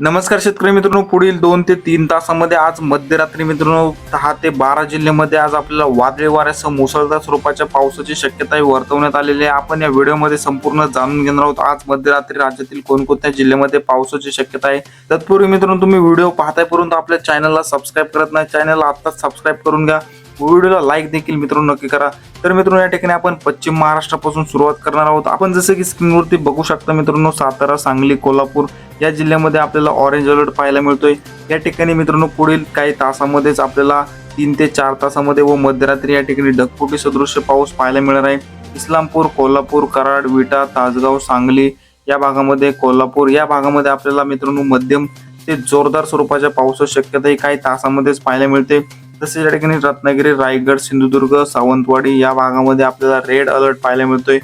नमस्कार शेतकरी मित्रांनो पुढील दोन ते तीन तासामध्ये आज मध्यरात्री मित्रांनो दहा ते बारा जिल्ह्यामध्ये आज आपल्याला वादळी वाऱ्यासह मुसळधार स्वरूपाच्या पावसाची शक्यता वर्तवण्यात आलेली आहे. आपण या व्हिडिओमध्ये संपूर्ण जाणून घेणार आहोत. आज मध्यरात्री राज्यातील कोणकोणत्या जिल्ह्यामध्ये पावसाची शक्यता आहे? तत्पूर्वी मित्रांनो तुम्ही व्हिडिओ पाहताय परंतु आपल्या चॅनलला सबस्क्राईब करत नाही. चॅनलला आत्ताच सबस्क्राईब करून घ्या. व्हिडिओला लाईक देखील मित्रांनो नक्की करा. तर मित्रांनो या ठिकाणी आपण पश्चिम महाराष्ट्रापासून सुरुवात करणार आहोत. आपण जसं की स्क्रीनवरती बघू शकता मित्रांनो सातारा सांगली कोल्हापूर या जिल्ह्यामध्ये आपल्याला ऑरेंज अलर्ट पाहायला मिळतोय. या ठिकाणी मित्रांनो पुढील काही तासामध्येच आपल्याला तीन ते चार तासामध्ये व मध्यरात्री या ठिकाणी ढगफुटी सदृश्य पाऊस पाहायला मिळणार आहे. इस्लामपूर कोल्हापूर कराड विटा तासगाव सांगली या भागामध्ये कोल्हापूर या भागामध्ये आपल्याला मित्रांनो मध्यम ते जोरदार स्वरूपाच्या पावसाची शक्यता ही काही तासामध्येच पाहायला मिळते. तसेच या ठिकाणी रत्नागिरी रायगड सिंधुदुर्ग सावंतवाडी या भागामध्ये आपल्याला रेड अलर्ट पाहायला मिळतोय.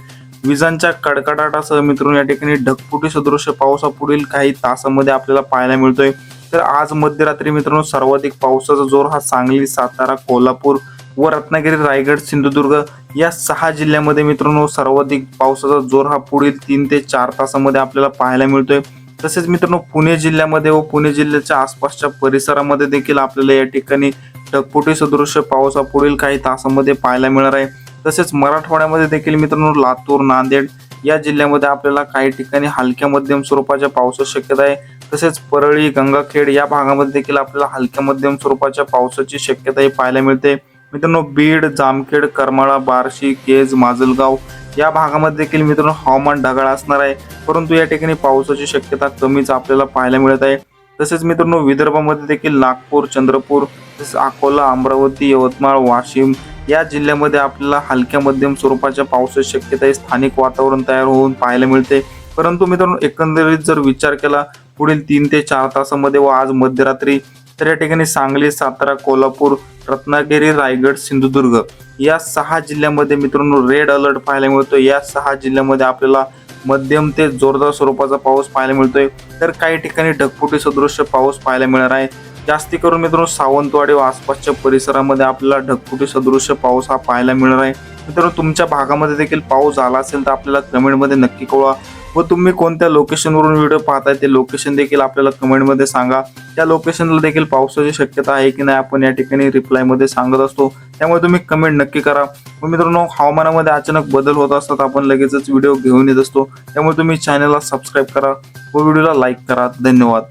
विजांच्या कडकडाटासह मित्रांनो या ठिकाणी ढगफुटी सदृश्य पावसा पुढील काही तासामध्ये आपल्याला पाहायला मिळतोय. तर आज मध्यरात्री मित्रांनो सर्वाधिक पावसाचा जोर हा सांगली सातारा कोल्हापूर व रत्नागिरी रायगड सिंधुदुर्ग या सहा जिल्ह्यामध्ये मित्रांनो सर्वाधिक पावसाचा जोर हा पुढील तीन ते चार तासामध्ये आपल्याला पाहायला मिळतोय. तसेच मित्रांनो पुणे जिल्ह्यामध्ये व पुणे जिल्ह्याच्या आसपासच्या परिसरामध्ये देखील आपल्याला या ठिकाणी ढगफुटी सदृश्य पाऊस हा पुढील काही तासामध्ये पाहायला मिळणार आहे. तसेच मराठवाड्यामध्ये देखील मित्रांनो लातूर नांदेड या जिल्ह्यामध्ये आपल्याला काही ठिकाणी हलक्या मध्यम स्वरूपाच्या पावसाची शक्यता आहे. तसेच परळी गंगाखेड या भागामध्ये देखील आपल्याला हलक्या मध्यम स्वरूपाच्या पावसाची शक्यता ही पाहायला मिळते. मित्रांनो बीड जामखेड करमाळा बार्शी केज माजलगाव या भागामध्ये देखील मित्रांनो हवामान ढगाळ असणार आहे. परंतु या ठिकाणी पावसाची शक्यता कमीच आपल्याला पाहायला मिळत आहे. तसेच मित्रांनो विदर्भामध्ये देखील नागपूर चंद्रपूर तसेच अकोला अमरावती यवतमाळ वाशिम या जिल्ह्यामध्ये आपल्याला हलक्या मध्यम स्वरूपाच्या पावसाची शक्यता आहे स्थानिक वातावरण तयार होऊन पाहायला मिळते. परंतु मित्रांनो एकंदरीत जर विचार केला पुढील तीन ते चार तासामध्ये व आज मध्यरात्री तर या ठिकाणी सांगली सातारा कोल्हापूर रत्नागिरी रायगड सिंधुदुर्ग या सहा जिल्ह्यामध्ये मित्रांनो रेड अलर्ट पाहायला मिळतो या सहा जिल्ह्यामध्ये आपल्याला मध्यम ते जोरदार स्वरूपाचा पाऊस पाहायला मिळतोय. तर काही ठिकाणी ढगफुटी सदृश्य पाऊस पाहायला मिळणार आहे. जास्ती करून मित्रांनो सावंतवाडी व आसपासच्या परिसरामध्ये आपल्याला ढगफुटी सदृश्य पाऊस हा पाहायला मिळणार आहे. मित्रांनो तुमच्या भागामध्ये देखील पाऊस झाला असेल तर आपल्याला कमेंटमध्ये नक्की कळवा व तुम्ही कोणत्या लोकेशनवरून व्हिडिओ पाहताय ते लोकेशन देखील आपल्याला कमेंटमध्ये सांगा. त्या लोकेशनला देखील पावसाची शक्यता आहे की नाही आपण या ठिकाणी रिप्लायमध्ये सांगत असतो. त्यामुळे तुम्ही कमेंट नक्की करा. व मित्रांनो हवामानामध्ये अचानक बदल होत असतात आपण लगेचच व्हिडिओ घेऊन येत असतो. त्यामुळे तुम्ही चॅनलला सबस्क्राईब करा व व्हिडिओला लाईक करा. धन्यवाद.